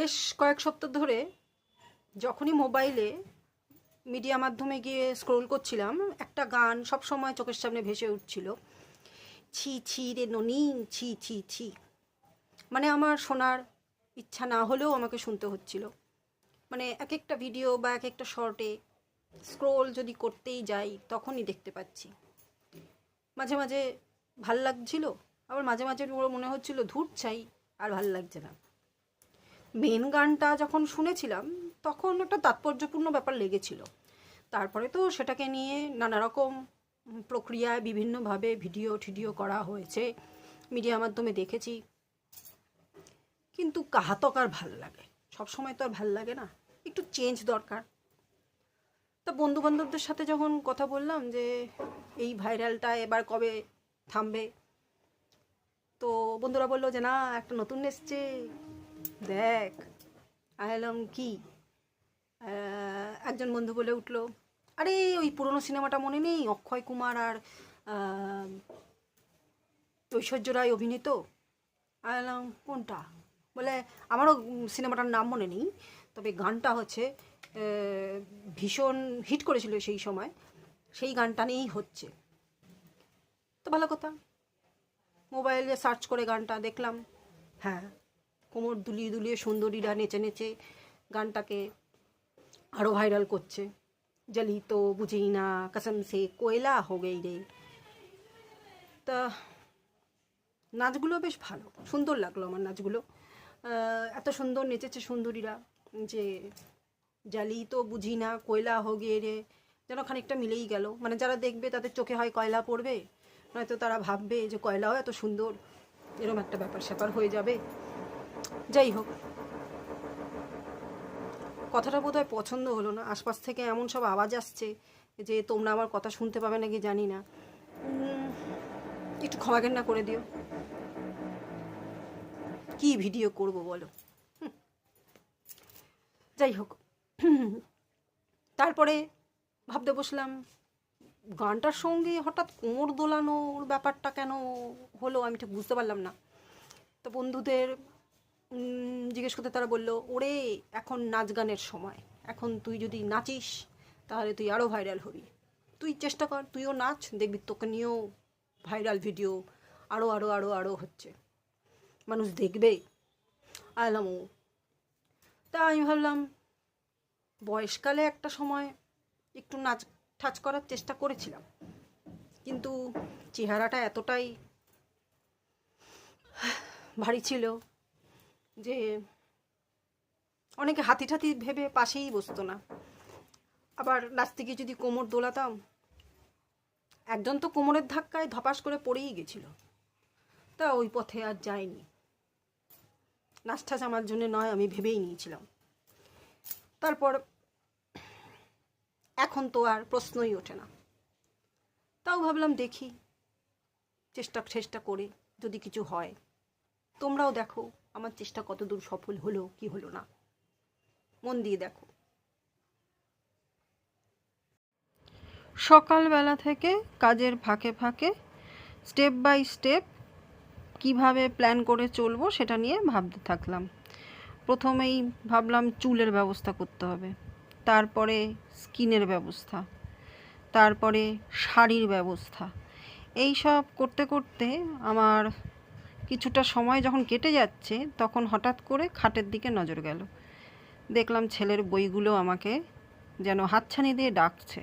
বেশ কয়েক সপ্তাহ ধরে যখনই মোবাইলে মিডিয়া মাধ্যমে গিয়ে স্ক্রোল করছিলাম, একটা গান সব সময় চোখের সামনে ভেসে উঠছিল। ছি ছি রে ননি, ছি ছি ছি। মানে আমার শোনার ইচ্ছা না হলেও আমাকে শুনতে হচ্ছিল। মানে এক একটা ভিডিও বা এক একটা শর্টে স্ক্রোল যদি করতেই যাই, তখনই দেখতে পাচ্ছি। মাঝে মাঝে ভালো লাগছিল, আবার মাঝে মাঝে মনে হচ্ছিল ধূর চাই আর ভালো লাগছে না। মেন গানটা যখন শুনেছিলাম, তখন একটা তাৎপর্যপূর্ণ ব্যাপার লেগেছিল। তারপরে তো সেটাকে নিয়ে নানা রকম প্রক্রিয়ায় বিভিন্নভাবে ভিডিও, ঠিডিও করা হয়েছে, মিডিয়া মাধ্যমে দেখেছি। কিন্তু কাহাতক আর ভালো লাগে? সবসময় তো আর ভালো লাগে না। একটু চেঞ্জ দরকার। তা বন্ধু বান্ধবদের সাথে যখন কথা বললাম যে, এই ভাইরালটা এবার কবে থামবে? তো বন্ধুরা বলল যে, না, একটা নতুন এসছে। দেখ আইলাম কি? একজন বন্ধু বলে উঠল, আরে, ওই পুরনো সিনেমাটা মনে নেই? অক্ষয় কুমার আর ঐশ্বর্য রায় অভিনীত? আইলাম কোনটা? বলে, আমারও সিনেমাটার নাম মনে নেই, তবে গানটা হচ্ছে ভীষণ হিট করেছিল সেই সময়। সেই গানটা নিয়েই হচ্ছে। তো ভালো কথা। মোবাইলে সার্চ করে গানটা দেখলাম। হ্যাঁ। কোমর দুলিয়ে দুলিয়ে সুন্দরীরা নেচে নেচে গানটাকে আরও ভাইরাল করছে। জলি তো বুঝেই না, কসম সে কোয়লা হো রে। তা নাচগুলো বেশ ভালো, সুন্দর লাগল আমার নাচগুলো। এত সুন্দর নেচেছে সুন্দরীরা যে জালি তো বুঝি না, কয়লা হো গিয়ে রে। যেন খানিকটা মিলেই গেল। মানে যারা দেখবে তাদের চোখে হয় কয়লা পড়বে, নয়তো তারা ভাববে যে কয়লাও এত সুন্দর। এরম একটা ব্যাপার স্যাপার হয়ে যাবে। যাই হোক। কথাটা বোধহয় পছন্দ হলো না। আশপাশ থেকে এমন সব আওয়াজ আসছে যে তোমরা আমার কথা শুনতে পাবে নাকি জানি না। একটু ক্ষমা ঘেন্না করে দিও। কি ভিডিও করব বলো। যাই হোক। তারপরে ভাবতে বসলাম, গানটার সঙ্গে হঠাৎ কোমর দোলানোর ব্যাপারটা কেন হলো আমি ঠিক বুঝতে পারলাম না। তো বন্ধুদের জিজ্ঞেস করতে তারা বলল, ওরে, এখন নাচ গানের সময়। এখন তুই যদি নাচিস, তাহলে তুই আরও ভাইরাল হবি। তুই চেষ্টা কর, তুইও নাচ, দেখবি তোকে নিয়েও ভাইরাল ভিডিও আরও আরও আরও আরও হচ্ছে। মানুষ দেখবে। আলাম ও। তা আমি ভাবলাম, বয়সকালে একটা সময় একটু নাচ, ঠাচ করার চেষ্টা করেছিলাম। কিন্তু চেহারাটা এতটাই ভারী ছিল যে অনেকে হাতি ঠাতি ভেবে পাশেই বসতো না। আবার নাচতে গিয়ে যদি কোমর দোলাতাম, একজন তো কোমরের ধাক্কায় ধপাস করে পড়েই গেছিল। তা ওই পথে আর যায়নি। ঠাচ আমার জন্য নয়, আমি ভেবেই নিয়েছিলাম। তারপর এখন তো আর প্রশ্নই ওঠে না। তাও ভাবলাম দেখি, চেষ্টা চেষ্টা করে যদি কিছু হয়। তোমরাও দেখো। আমার চেষ্টা কতদূর সফল হলো, কি হলো না? মন দিয়ে দেখো। সকালবেলা থেকে কাজের ফাঁকে ফাঁকে স্টেপ বাই স্টেপ কীভাবে প্ল্যান করে চলবো সেটা নিয়ে ভাবতে থাকলাম। প্রথমেই ভাবলাম চুলের ব্যবস্থা করতে হবে, তারপরে স্কিনের ব্যবস্থা, তারপরে শাড়ির ব্যবস্থা। এই সব করতে করতে আমার কিছুটা সময় যখন কেটে যাচ্ছে, তখন হঠাৎ করে খাটের দিকে নজর গেল। দেখলাম ছেলের বইগুলো আমাকে যেন হাতছানি দিয়ে ডাকছে।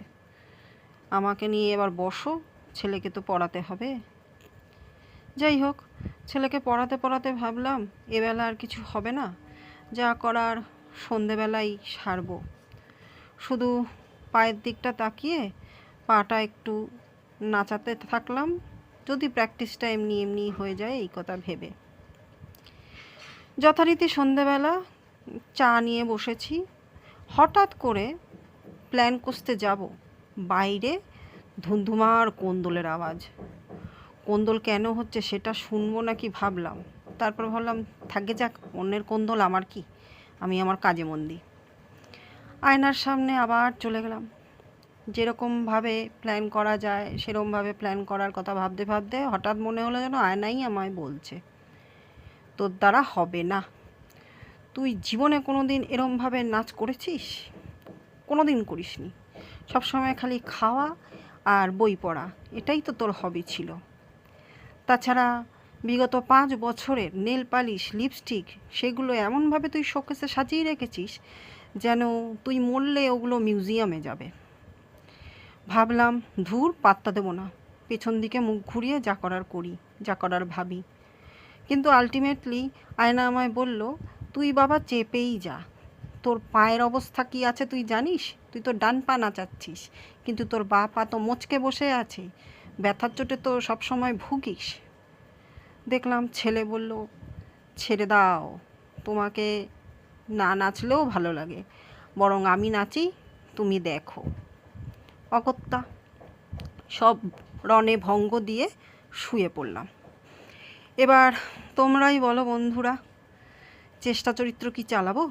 আমাকে নিয়ে এবার বসো, ছেলেকে তো পড়াতে হবে। যাই হোক, ছেলেকে পড়াতে পড়াতে ভাবলাম এবেলা আর কিছু হবে না, যা করার সন্ধেবেলায় সারবো। শুধু পায়ের দিকটা তাকিয়ে পাটা একটু নাচাতে থাকলাম যদি প্র্যাকটিসটা এমনি এমনি হয়ে যায়, এই কথা ভেবে। যথারীতি সন্ধেবেলা চা নিয়ে বসেছি। হঠাৎ করে প্ল্যান কষতে যাব, বাইরে ধুমধুমার কোন্দলের আওয়াজ। কোন্দল কেন হচ্ছে সেটা শুনব নাকি ভাবলাম। তারপর ভাবলাম, থাকে যাক, অন্যের কোন্দল আমার কি? আমি আমার কাজে মন দিই। আয়নার সামনে আবার চলে গেলাম। যেরকমভাবে প্ল্যান করা যায় সেরকমভাবে প্ল্যান করার কথা ভাবতে ভাবতে হঠাৎ মনে হলো যেন আয়নাই আমায় বলছে, তোর দ্বারা হবে না। তুই জীবনে কোনো দিন এরমভাবে নাচ করেছিস? কোনো দিন করিসনি। সবসময় খালি খাওয়া আর বই পড়া, এটাই তো তোর হবি ছিল। তাছাড়া বিগত পাঁচ বছরের নেল পালিশ লিপস্টিক সেগুলো এমনভাবে তুই শোকেসে সাজিয়ে রেখেছিস যেন তুই মরলে ওগুলো মিউজিয়ামে যাবে। ভাবলাম, ধুর, পাত্তা দেবো না। পেছন দিকে মুখ ঘুরিয়ে যা করার করি, যা করার ভাবি। কিন্তু আলটিমেটলি আয়না আমায় বলল, তুই বাবা চেপেই যা। তোর পায়ের অবস্থা কি আছে তুই জানিস? তুই তো ডান পা নাচাচ্ছিস। কিন্তু তোর বা পা তো মচকে বসে আছে। ব্যথার চোটে তো সবসময় ভুগিস। দেখলাম ছেলে বলল, ছেড়ে দাও। তোমাকে না নাচলেও ভালো লাগে। বরং আমি নাচি, তুমি দেখো। অগত্যা। সব রণে ভঙ্গ দিয়ে শুয়ে পড়লাম। এবার তোমরাই বলো বন্ধুরা, চেষ্টা চরিত্র কি চালাবো?